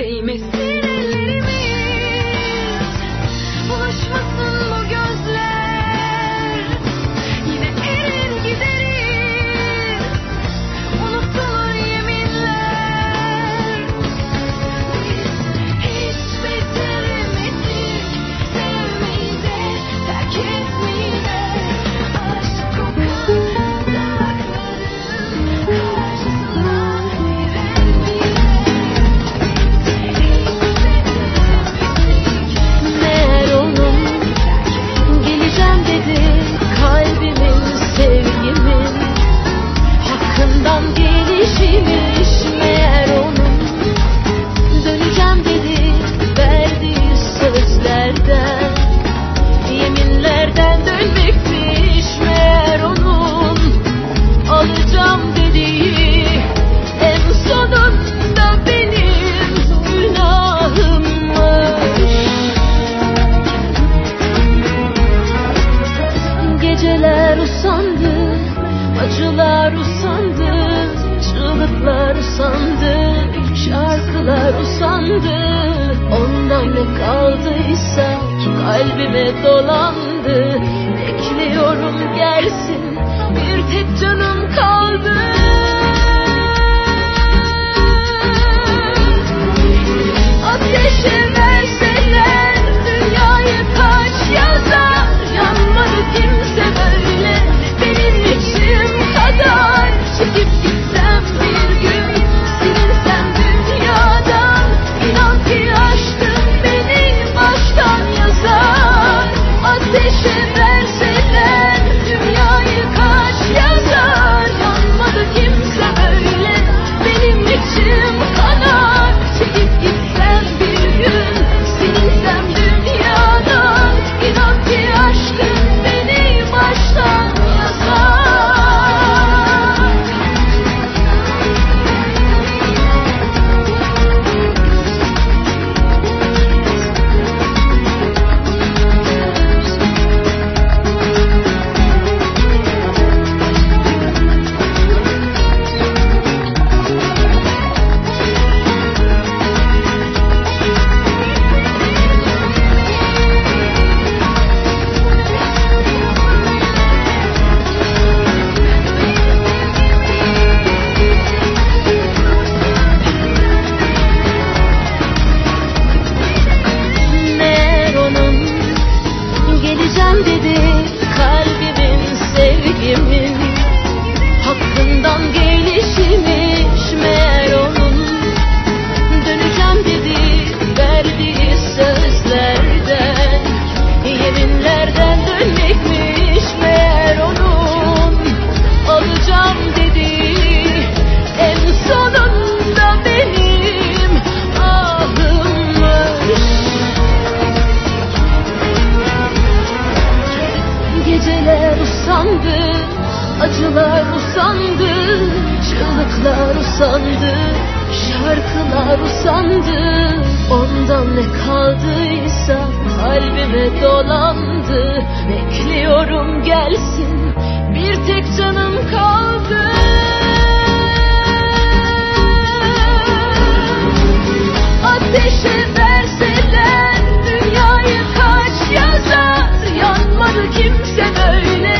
Dime si sandı Şarkılar usandı. Ondan ne kaldıysa kalbime dolandı. Bekliyorum gelsin bir tek canım usandı Şarkılar usandı. Ondan ne kaldıysa kalbime dolandı. Bekliyorum gelsin bir tek canım kaldı. Ateşe verseler dünyayı kaç yazar? Yanmadı kimse böyle